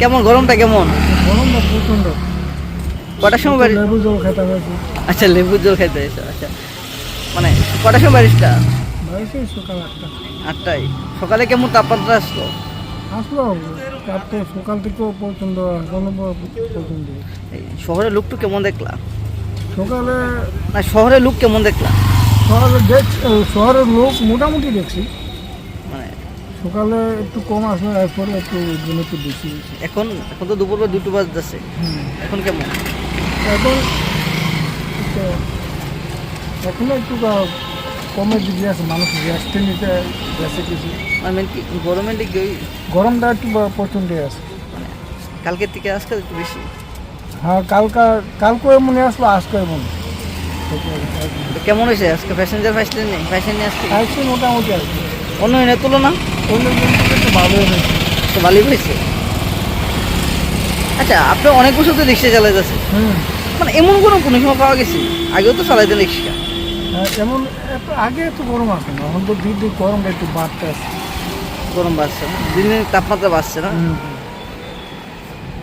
কেমন গরমটা কেমন? গরমটা কটার সময় বাড়ি লেবু জল খেতে হয়েছে। আচ্ছা লেবুর জল খাইতে এসো আচ্ছা। মানে কটার সময় বাড়িতে সকাল আটটা। আটটায়। সকালে কেমন তাপমাত্রা আসলো? আসলো চারটে সকাল থেকেও শহরের লুকটু কেমন দেখলা? সকালে না শহরের লুক কেমন দেখলা? শহরে শহরের লোক মোটামুটি দেখছি। মানে সকালে একটু কম আসলো এরপরে একটু দিন একটু বেশি এখন এখন তো দুপুর বা দুটো বাজতেছে। এখন কেমন? এখন এখনও একটু কমের দিকে আছে মানুষ রেস্টে নিতে গেছে কিছু। মানে কি গরমের দিকে ওই গরমটা একটু প্রচণ্ড আছে। মানে কালকের থেকে আজকে একটু বেশি? হ্যাঁ কালকা কালকে মনে আসলো আজকে মনে। কেমন হয়েছে আজকে? প্যাসেঞ্জার ফাইসলে নেই নিয়ে আসছে আজকে মোটামুটি আসবে অন্য দিনের তুলনা? অন্য দিন থেকে একটু ভালোই হয়েছে। তো ভালোই হয়েছে? আচ্ছা আপনি অনেক বছর তো রিক্সা চালাই যাচ্ছে মানে এমন কোনো কোনো সময় পাওয়া গেছে? আগেও তো চালাইতেন রিক্সা। হ্যাঁ, এমন আগে এত গরম আসে না এখন তো দিন দিন গরমটা একটু বাড়তে আছে। গরম বাড়ছে না? দিন দিন তাপমাত্রা বাড়ছে না।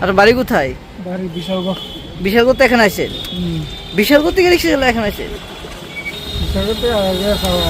আর বাড়ি কোথায়? বাড়ি বিশালগড়। বিশালগড় তো এখানে হুম। বিশালগড় থেকে রিক্সা চালা এখানে আছেন বিশালগড়তে আগে খাওয়া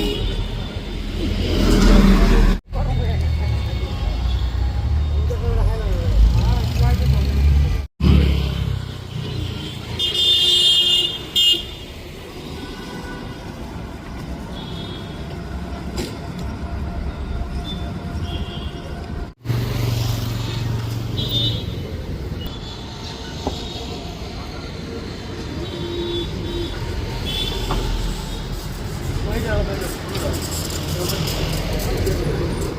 よろしくお願いします。